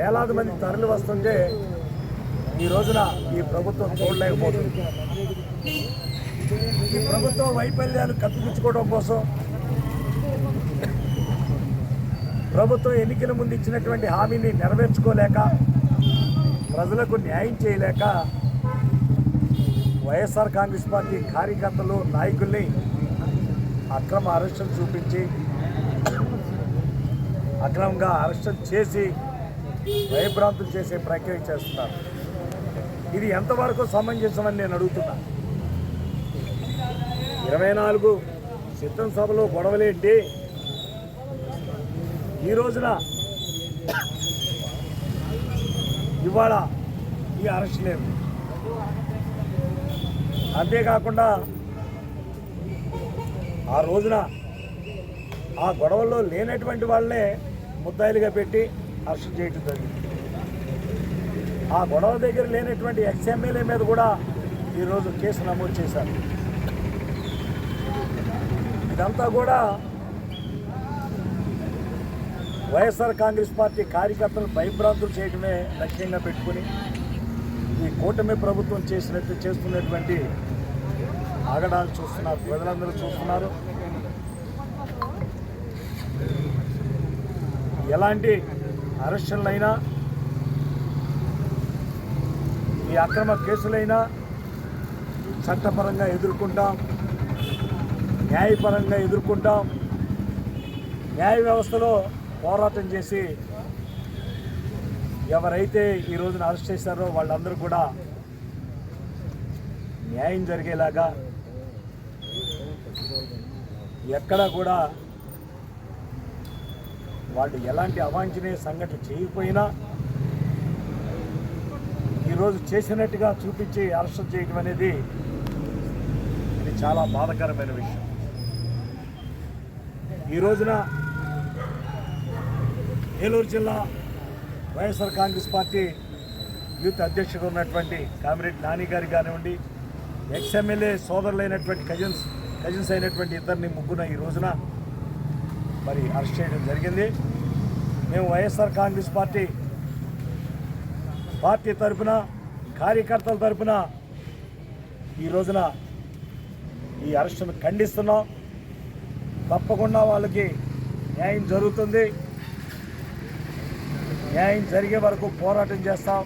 వేలాది మంది తరలి వస్తుంటే ఈ రోజున ఈ ప్రభుత్వం చూడలేకపోతుంది. ఈ ప్రభుత్వ వైఫల్యాలు కప్పిపుచ్చుకోవడం కోసం ప్రభుత్వం ఎన్నికల ముందు ఇచ్చినటువంటి హామీని నెరవేర్చుకోలేక ప్రజలకు న్యాయం చేయలేక వైఎస్ఆర్ కాంగ్రెస్ పార్టీ కార్యకర్తలు నాయకుల్ని అక్రమ అరెస్టులు చూపించి అక్రమంగా అరెస్టులు చేసి భయభ్రాంతులు చేసే ప్రక్రియ చేస్తున్నారు. ఇది ఎంతవరకు సమంజసమని నేను అడుగుతున్నా. ఇరవై నాలుగు సిద్ధం సభలో గొడవలేంటి ఈ రోజున ఇవాళ ఈ అరెస్ట్ లేదు. అంతేకాకుండా ఆ రోజున ఆ గొడవల్లో లేనటువంటి వాళ్ళనే ముద్దాయిలుగా పెట్టి అరెస్ట్ చేయడం జరిగింది. ఆ గొడవ దగ్గర లేనటువంటి ఎక్స్ఎమ్మెల్యే మీద కూడా ఈరోజు కేసు నమోదు చేశారు. ఇదంతా కూడా వైఎస్ఆర్ కాంగ్రెస్ పార్టీ కార్యకర్తలు భయభ్రాంతులు చేయడమే లక్ష్యంగా పెట్టుకుని ఈ కూటమి ప్రభుత్వం చేసినట్టు చేస్తున్నటువంటి ఆగడాలు చూస్తున్నారు ప్రజలందరూ చూస్తున్నారు. ఎలాంటి అరెస్టులైనా ఈ అక్రమ కేసులైనా చట్టపరంగా ఎదుర్కొంటాం న్యాయపరంగా ఎదుర్కొంటాం న్యాయ వ్యవస్థలో పోరాటం చేసి ఎవరైతే ఈ రోజున అరెస్ట్ చేశారో వాళ్ళందరూ కూడా న్యాయం జరిగేలాగా ఎక్కడా కూడా వాళ్ళు ఎలాంటి అవాంఛనీయ సంఘటన చేయకపోయినా ఈరోజు చేసినట్టుగా చూపించి అరెస్ట్ చేయడం అనేది ఇది చాలా బాధకరమైన విషయం. ఈ రోజున ఏలూరు జిల్లా వైఎస్ఆర్ కాంగ్రెస్ పార్టీ యూత్ అధ్యక్షుడు ఉన్నటువంటి కామిరెడ్డి నాని గారి కానివ్వండి ఎక్స్ఎమ్మెల్యే సోదరులైనటువంటి కజిన్స్ కజిన్స్ అయినటువంటి ఇద్దరిని ముగ్గున ఈ రోజున మరి అరెస్ట్ చేయడం జరిగింది. మేము వైఎస్ఆర్ కాంగ్రెస్ పార్టీ పార్టీ తరపున కార్యకర్తల తరపున ఈ రోజున ఈ అరెస్టును ఖండిస్తున్నాం. తప్పకుండా వాళ్ళకి న్యాయం జరుగుతుంది. న్యాయం జరిగే వరకు పోరాటం చేస్తాం.